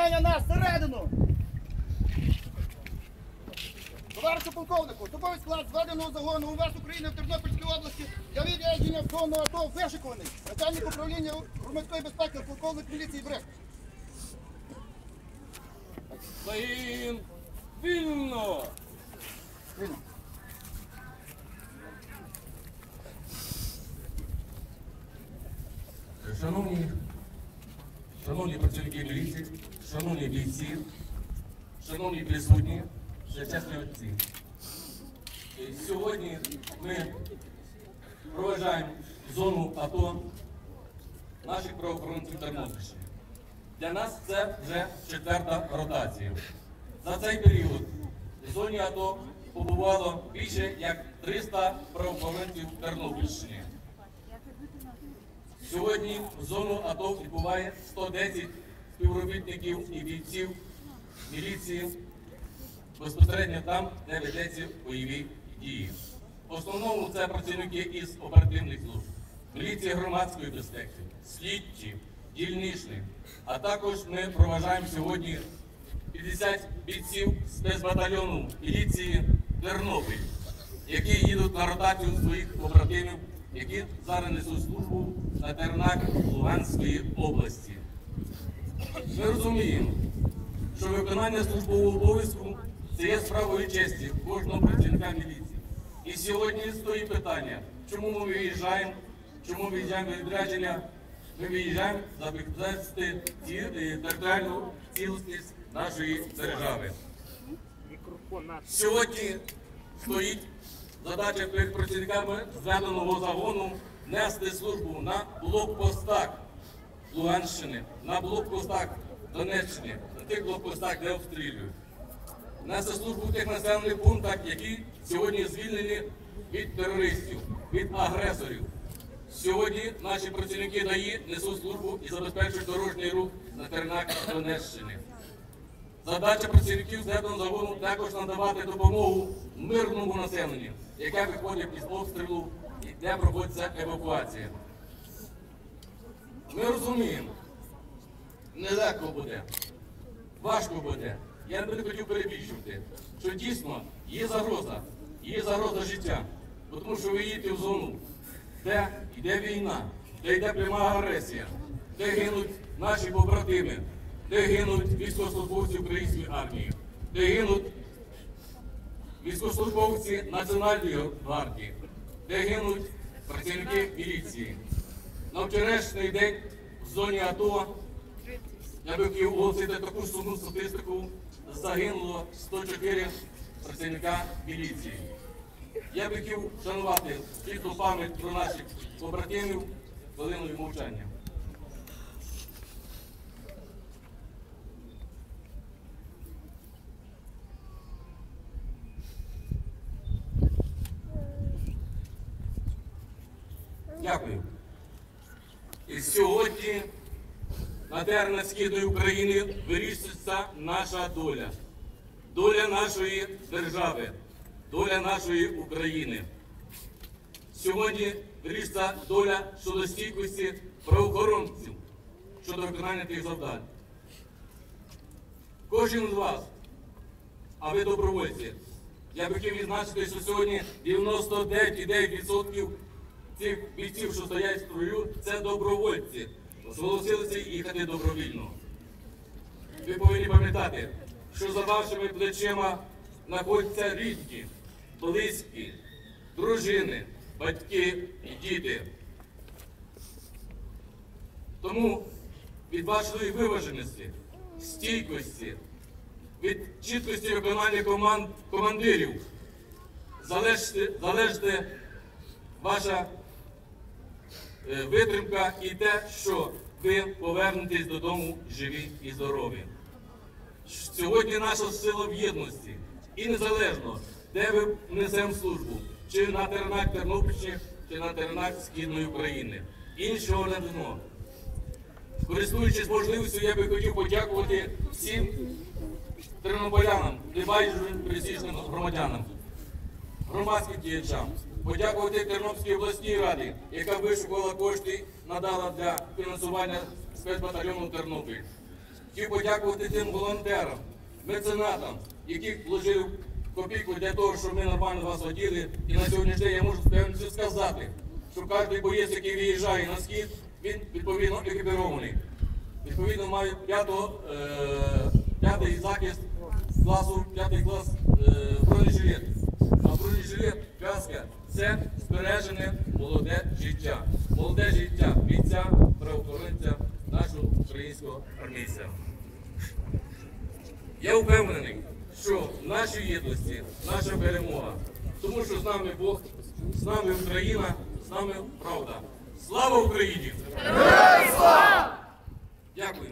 Рівняння нас всередину! Товаришу полковнику, особовий склад зведеного загону УВС України в Тернопільській області для відрядження в зону АТО вишикуваний. Начальник управління громадської безпеки, полковник міліції Брех. Загін вільно! Вільно. Шановні, шановні працівники міліції, шановні бійці, шановні присутні, чесні отці. Сьогодні ми проважаємо зону АТО наших правоохоронців Тернопільщини. Для нас це вже четверта ротація. За цей період в зоні АТО побувало більше як 300 правоохоронців Тернопільщини. Сьогодні в зону АТО відбуває 110 співробітників і бійців міліції безпосередньо там, де ведеться бойові дії. В основному це працівники із оперативних служб, міліції громадської безпеки, слідчі, дільничні. А також ми проважаємо сьогодні 50 бійців спецбатальйону міліції Тернопіль, які їдуть на ротацію своїх побратимів, які зараз несуть службу на теренах Луганської області. Ми розуміємо, що виконання службового обов'язку це є справою честі кожного працівника міліції. І сьогодні стоїть питання, чому ми виїжджаємо, чому ми виїжджаємо відрядження, ми виїжджаємо забезпечити ці- е, територіальну цілісність нашої держави. Сьогодні стоїть задача перед працівниками зведеного загону нести службу на блокпостах Луганщини, на блокпостах Донеччини, на тих блокпостах, де обстрілюють. Нести службу в тих населених пунктах, які сьогодні звільнені від терористів, від агресорів. Сьогодні наші працівники ДАІ несуть службу і забезпечують дорожній рух на теренах Донеччини. Задача працівників зведеного загону також надавати допомогу мирному населенню, яке виходить із обстрілу і де проводиться евакуація. Ми розуміємо, нелегко буде, важко буде. Я не хотів перебільшувати, що дійсно є загроза, є загроза життя. Тому що ви їдете в зону, де йде війна, де йде пряма агресія, де гинуть наші побратими, де гинуть військовослужбовці української армії, де гинуть військовослужбовці Національної гвардії, де гинуть працівники міліції. На вчорашній день в зоні АТО я би хотів оголосити таку сумну статистику. Загинуло 104 працівника міліції. Я би хотів вшанувати світлу пам'ять про наших побратимів хвилиною мовчання. Дякую. І сьогодні на теренах Східної України вирішується наша доля, доля нашої держави, доля нашої України. Сьогодні вирішується доля щодо стійкості правоохоронців щодо виконання тих завдань. Кожен з вас, а ви добровольці, я би хотів відзначити, що сьогодні 99,9% цих бійців, що стоять в строю, це добровольці. Зголосилися їхати добровільно. Ви повинні пам'ятати, що за вашими плечима знаходяться рідні, близькі, дружини, батьки і діти. Тому від вашої виваженості, стійкості, від чіткості виконання команд командирів залежте ваша витримка і те, що ви повернетесь додому живі і здорові. Сьогодні наша сила в єдності. І незалежно, де ви несемо службу, чи на теренах Тернопільщини, чи на теренах Східної України. Іншого не дано. Користуючись можливістю, я би хотів подякувати всім тернополянам, небайдужим пересічним громадянам, громадським діячам, подякувати Тернопільській обласній раді, яка вишукувала кошти, надала для фінансування спецбатальйону Тернопіль. Хотів подякувати тим волонтерам, меценатам, які вложили копійку для того, щоб ми нормально вас воділи. І на сьогоднішній день я можу впевненіше сказати, що кожен боєць, який виїжджає на схід, він відповідно екіпірований. Відповідно, має е, п'ятий захист класу, п'ятий клас е, бронежилет. А бронежилет, каска це збережене молоде життя. Молоде життя бійця, правоохоронця, нашого українського армійця. Я впевнений, що в нашій єдності наша перемога, тому що з нами Бог, з нами Україна, з нами правда. Слава Україні! Дякую.